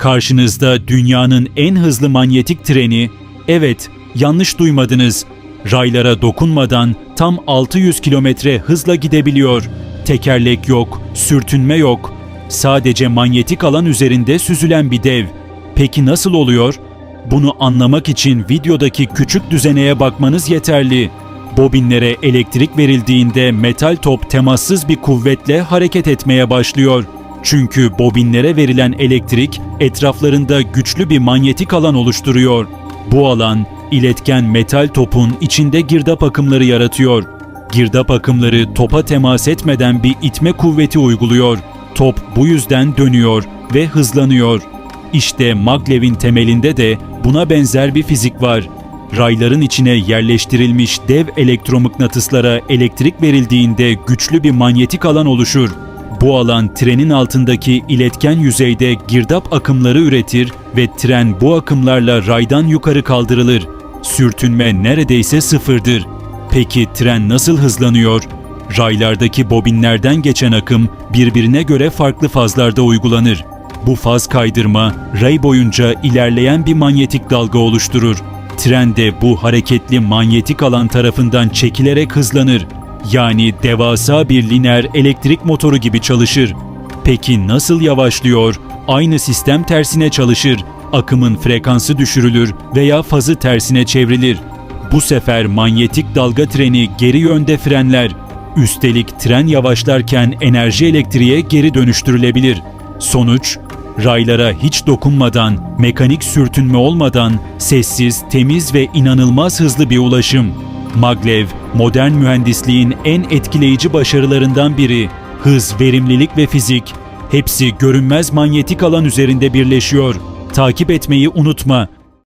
Karşınızda dünyanın en hızlı manyetik treni, evet yanlış duymadınız, raylara dokunmadan tam 600 kilometre hızla gidebiliyor. Tekerlek yok, sürtünme yok. Sadece manyetik alan üzerinde süzülen bir dev. Peki nasıl oluyor? Bunu anlamak için videodaki küçük düzeneye bakmanız yeterli. Bobinlere elektrik verildiğinde metal top temassız bir kuvvetle hareket etmeye başlıyor. Çünkü bobinlere verilen elektrik etraflarında güçlü bir manyetik alan oluşturuyor. Bu alan iletken metal topun içinde girdap akımları yaratıyor. Girdap akımları topa temas etmeden bir itme kuvveti uyguluyor. Top bu yüzden dönüyor ve hızlanıyor. İşte maglevin temelinde de buna benzer bir fizik var. Rayların içine yerleştirilmiş dev elektromıknatıslara elektrik verildiğinde güçlü bir manyetik alan oluşur. Bu alan trenin altındaki iletken yüzeyde girdap akımları üretir ve tren bu akımlarla raydan yukarı kaldırılır. Sürtünme neredeyse sıfırdır. Peki tren nasıl hızlanıyor? Raylardaki bobinlerden geçen akım birbirine göre farklı fazlarda uygulanır. Bu faz kaydırma ray boyunca ilerleyen bir manyetik dalga oluşturur. Tren de bu hareketli manyetik alan tarafından çekilerek hızlanır. Yani devasa bir lineer elektrik motoru gibi çalışır. Peki nasıl yavaşlıyor? Aynı sistem tersine çalışır. Akımın frekansı düşürülür veya fazı tersine çevrilir. Bu sefer manyetik dalga treni geri yönde frenler. Üstelik tren yavaşlarken enerji elektriğe geri dönüştürülebilir. Sonuç, raylara hiç dokunmadan, mekanik sürtünme olmadan sessiz, temiz ve inanılmaz hızlı bir ulaşım. Maglev, modern mühendisliğin en etkileyici başarılarından biri. Hız, verimlilik ve fizik hepsi görünmez manyetik alan üzerinde birleşiyor. Takip etmeyi unutma.